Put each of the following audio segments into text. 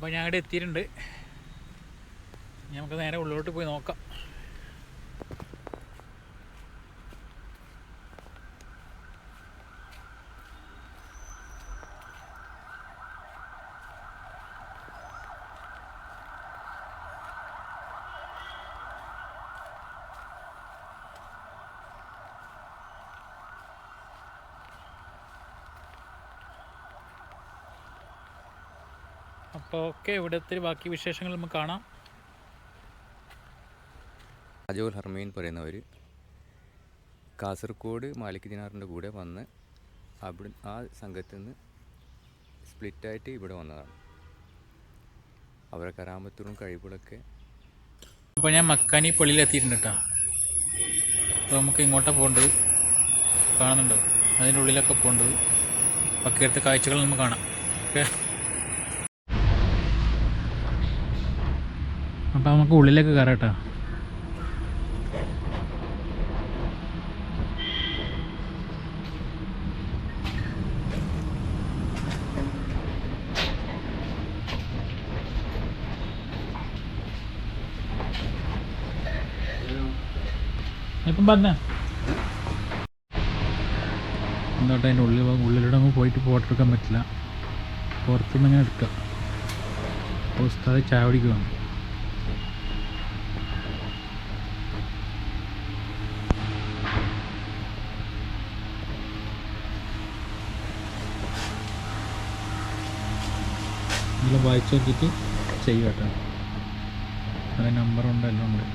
അപ്പോൾ ഞാൻ അവിടെ എത്തിയിട്ടുണ്ട് നമുക്ക് നേരെ ഉള്ളിലോട്ട് പോയി നോക്കാം. അപ്പോൾ ഓക്കെ ഇവിടുത്തെ ബാക്കി വിശേഷങ്ങൾ നമുക്ക് കാണാം. അജോൽ ഹർമീൻ പറയുന്നവർ കാസർഗോഡ് മാലിക് ദിനാറിന്റെ കൂടെ വന്ന് അവിടെ ആ സംഘത്തിൽ നിന്ന് സ്പ്ലിറ്റായിട്ട് ഇവിടെ വന്നതാണ്. അവരെ കരാമത്തൂറും കഴിവുകളൊക്കെ അപ്പോൾ ഞാൻ മക്കാനി പള്ളിയിലെത്തിയിട്ടുണ്ട് കേട്ടോ. അപ്പോൾ നമുക്ക് ഇങ്ങോട്ടാണ് പോകേണ്ടത്. കാണുന്നുണ്ടോ. അതിന്റെ ഉള്ളിലൊക്കെ പോകേണ്ടത്. ബാക്കിയടുത്ത കാഴ്ചകൾ നമുക്ക് കാണാം. ഓക്കെ? അപ്പോൾ നമുക്ക് ഉള്ളിലേക്ക് കയറാം കേട്ടോ. ഇപ്പം പറഞ്ഞ എന്താട്ടെ അതിന്റെ ഉള്ളിൽ ഉള്ളിലൂടെ അങ്ങ് പോയിട്ട് ഫോട്ടോ എടുക്കാൻ പറ്റില്ല. പുറത്തുനിന്ന് ഇങ്ങനെ എടുക്കാം. ഉസ്താദ് ചായ കുടിക്കുകയാണ് ഇതിൽ വായിച്ചു നോക്കിയിട്ട് ചെയ്യും കേട്ടോ. അത് നമ്പറുണ്ട് എല്ലാം ഉണ്ട്.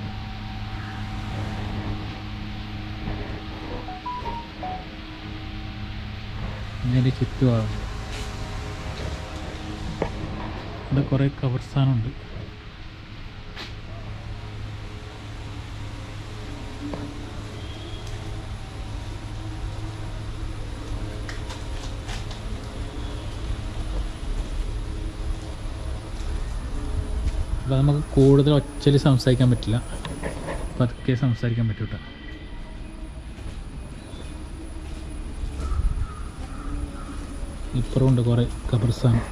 ഇതിന്റെ ചുറ്റുഭാഗം ഇവിടെ കുറേ കബർസ്ഥാനുണ്ട് അപ്പോൾ നമുക്ക് കൂടുതൽ ഒച്ചയിൽ സംസാരിക്കാൻ പറ്റില്ല. പതുക്കെ സംസാരിക്കാൻ പറ്റൂട്ടോ ഇപ്പുറമുണ്ട് കുറേ ഖബർസ്ഥാനം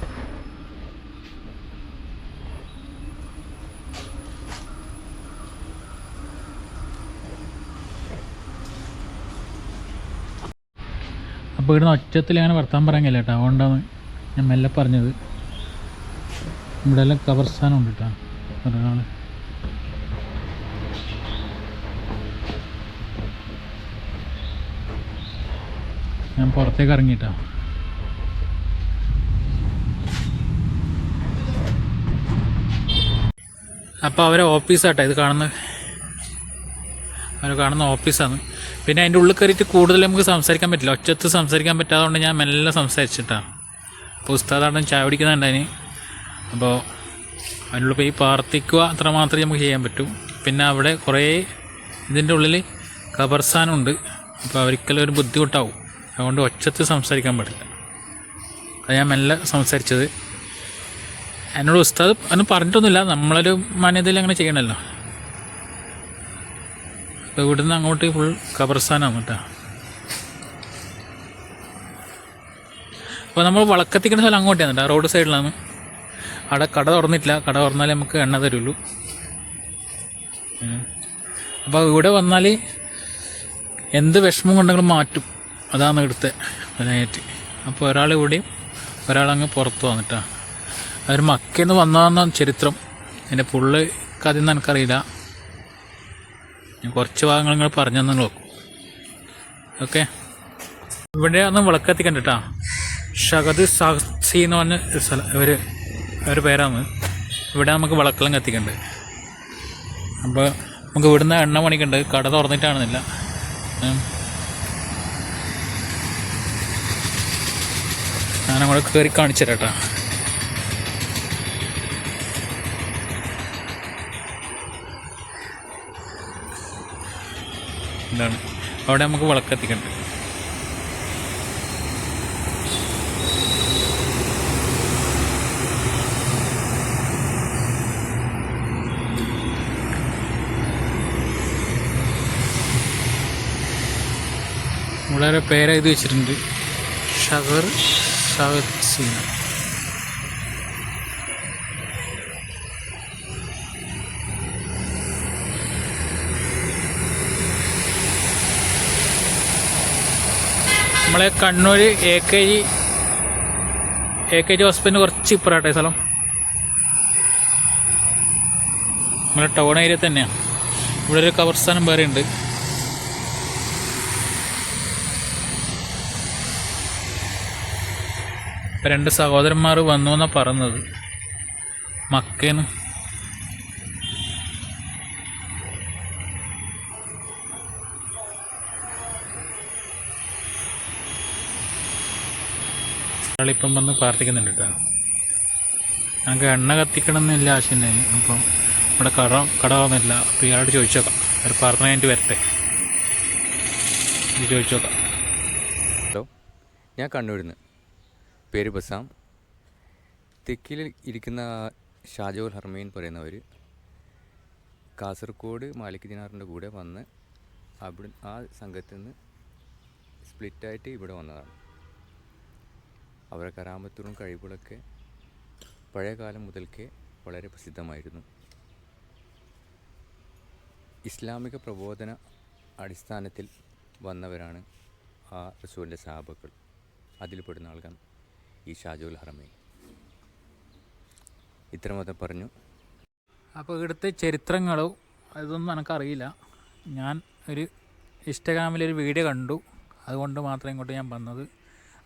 അപ്പോൾ ഇവിടുന്ന് ഒച്ചത്തിൽ അങ്ങനെ വർത്താൻ പറയാൻ കഴിയില്ല കേട്ടോ അതുകൊണ്ടാണ് ഞാൻ മെല്ലെ പറഞ്ഞത്. ഇവിടെ എല്ലാം കബർസ്ഥാനം ഉണ്ട് കേട്ടോ ഒരാൾ ഞാൻ പുറത്തേക്ക് ഇറങ്ങിയിട്ടാ. അപ്പോൾ അവരെ ഓഫീസാട്ടോ ഇത് കാണുന്ന അവർ കാണുന്ന ഓഫീസാണ് പിന്നെ അതിന്റെ ഉള്ളിൽ കയറിയിട്ട് കൂടുതൽ നമുക്ക് സംസാരിക്കാൻ പറ്റില്ല. ഒച്ചത്ത് സംസാരിക്കാൻ പറ്റാത്തതുകൊണ്ട് ഞാൻ മെല്ലെ സംസാരിച്ചിട്ടാണ് ഉസ്താദാണ് ചായ പിടിക്കുന്നുണ്ടതിന് അപ്പോൾ അതിനുള്ള പോയി പ്രാർത്ഥിക്കുക അത്ര മാത്രമേ നമുക്ക് ചെയ്യാൻ പറ്റൂ. പിന്നെ അവിടെ കുറേ ഇതിന്റെ ഉള്ളിൽ കബർസാനുണ്ട് അപ്പോൾ അവർക്കെല്ലാം ഒരു ബുദ്ധിമുട്ടാവും. അതുകൊണ്ട് ഒച്ചത്ത് സംസാരിക്കാൻ പറ്റില്ല അത് ഞാൻ മെല്ലെ സംസാരിച്ചത്. എന്നോട് ഉസ്താദ് അന്ന് പറഞ്ഞിട്ടൊന്നുമില്ല. നമ്മളൊരു മാന്യതയിൽ അങ്ങനെ ചെയ്യണമല്ലോ. അപ്പോൾ ഇവിടുന്ന് അങ്ങോട്ട് ഫുൾ കബർസ്ഥാനാണ് കേട്ടോ. അപ്പോൾ നമ്മൾ വളക്കത്തിക്കുന്ന സ്ഥലം അങ്ങോട്ടാണ് കേട്ടോ റോഡ് സൈഡിലാണ്. അവിടെ കട തുറന്നിട്ടില്ല. കട തുറന്നാലേ നമുക്ക് എണ്ണ തരുള്ളൂ. അപ്പോൾ ഇവിടെ വന്നാൽ എന്ത് വിഷമം കൊണ്ടെങ്കിലും മാറ്റും. അതാണ് ഇവിടുത്തെ അതിനായിട്ട് അപ്പോൾ ഒരാൾ ഇവിടെയും ഒരാളങ്ങ് പുറത്ത് വന്നിട്ടാ. അവർ മക്കയിൽ നിന്ന് വന്നതെന്ന ചരിത്രം. എന്റെ പുള്ളി കഥ ഒന്നും എനിക്കറിയില്ല. ഞാൻ കുറച്ച് ഭാഗങ്ങൾ നിങ്ങൾ പറഞ്ഞു തന്നെ നോക്കും. ഓക്കെ? ഇവിടെയാണ് വിളക്കത്തിക്കണ്ട കണ്ടിട്ടാ ഷഗദ് സാക്സി എന്ന് പറഞ്ഞ സ്ഥലം ഇവർ ഒരു പേരാണ്. ഇവിടെ നമുക്ക് വിളക്കെല്ലാം കത്തിക്കണ്ട്. അപ്പോൾ നമുക്ക് ഇവിടുന്ന് എണ്ണ പണിക്കുണ്ട്. കട തുറന്നിട്ടാണെന്നില്ല. ഞാൻ അങ്ങോട്ട് കയറി കാണിച്ചു തരാം കേട്ടോ എന്താണ് അവിടെ നമുക്ക് വിളക്കത്തിക്കണ്ട് വളരെ പേരെഴുതി വെച്ചിട്ടുണ്ട്. ഷഗർ ഷഗത് സിംഗ് നമ്മളെ Kannur A K G A K G ഹോസ്പിറ്റലിന് കുറച്ച് ഇപ്പുറാട്ടെ സ്ഥലം. നമ്മളെ ടൗൺ ഏരിയ തന്നെയാണ് ഇവിടെ ഒരു കവർസ്ഥാനം വേറെ ഉണ്ട് ഇപ്പൊ രണ്ട് സഹോദരന്മാർ വന്നു എന്നാണ് പറഞ്ഞത്. മക്കേന്ന് ഒരാളിപ്പം വന്ന് പ്രാർത്ഥിക്കുന്നുണ്ട് കേട്ടോ. ഞങ്ങൾക്ക് എണ്ണ കത്തിക്കണമെന്നില്ല ആശയം അപ്പം ഇവിടെ കട കട വന്നില്ല അപ്പോൾ ഇയാളോട് ചോദിച്ചോക്കാം. ഒരു പ്രാർത്ഥന കഴിഞ്ഞിട്ട് വരട്ടെ. ചോദിച്ചോക്കാം. ചോദിച്ചു ഹലോ ഞാൻ കണ്ണൂരിന്ന്. പേര് ബസാം. തെക്കിൽ ഇരിക്കുന്ന ഷാജോൽ ഹർമീൻ പറയുന്നവർ കാസർഗോഡ് മാലിക് ദിനാറിന്റെ കൂടെ വന്ന് അവിടെ ആ സംഘത്തിൽ നിന്ന് സ്പ്ലിറ്റായിട്ട് ഇവിടെ വന്നതാണ്. അവരെ കരാമ്പത്തൂറും കഴിവുകളൊക്കെ പഴയ കാലം മുതൽക്കേ വളരെ പ്രസിദ്ധമായിരുന്നു. ഇസ്ലാമിക പ്രബോധന അടിസ്ഥാനത്തിൽ വന്നവരാണ് ആ റസൂലിന്റെ സാബക്കൾ അതിൽപ്പെടുന്ന ആൾക്കാണ് ഈ ഷാജുൽ ഹറമി. ഇത്രമാത്രം പറഞ്ഞു. അപ്പോൾ ഇവിടുത്തെ ചരിത്രങ്ങളോ അതൊന്നും എനിക്കറിയില്ല. ഞാൻ ഒരു ഇൻസ്റ്റഗ്രാമിലൊരു വീഡിയോ കണ്ടു. അതുകൊണ്ട് മാത്രം ഇങ്ങോട്ട് ഞാൻ വന്നത്.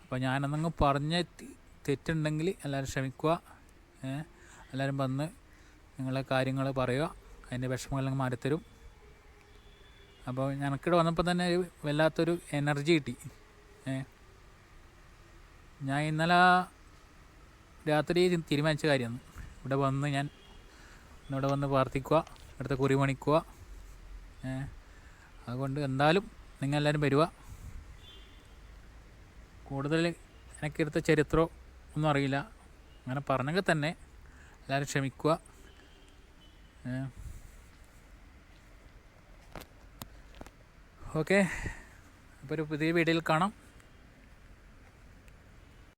അപ്പോൾ ഞാനന്നങ്ങ് പറഞ്ഞ തെറ്റുണ്ടെങ്കിൽ എല്ലാവരും ക്ഷമിക്കുക. എല്ലാവരും വന്ന് നിങ്ങളെ കാര്യങ്ങൾ പറയുക. അതിന്റെ വിഷമങ്ങളെല്ലാം മാറിത്തരും അപ്പോൾ ഞങ്ങൾക്കിവിടെ വന്നപ്പോൾ തന്നെ ഒരു വല്ലാത്തൊരു എനർജി കിട്ടി. ഏ ഞാൻ ഇന്നലെ രാത്രി തീരുമാനിച്ച കാര്യമാണ്. ഇവിടെ വന്ന് ഞാൻ ഇവിടെ വന്ന് പ്രാർത്ഥിക്കുക ഇവിടുത്തെ കുറി മണിക്കുക അതുകൊണ്ട് എന്തായാലും നിങ്ങൾ എല്ലാവരും വരിക. കൂടുതൽ എനിക്കെടുത്ത ചരിത്രം ഒന്നും അറിയില്ല. അങ്ങനെ പറഞ്ഞെങ്കിൽ തന്നെ എല്ലാവരും ക്ഷമിക്കുക. ഓക്കെ. അപ്പോൾ ഒരു പുതിയ വീഡിയോയിൽ കാണാം.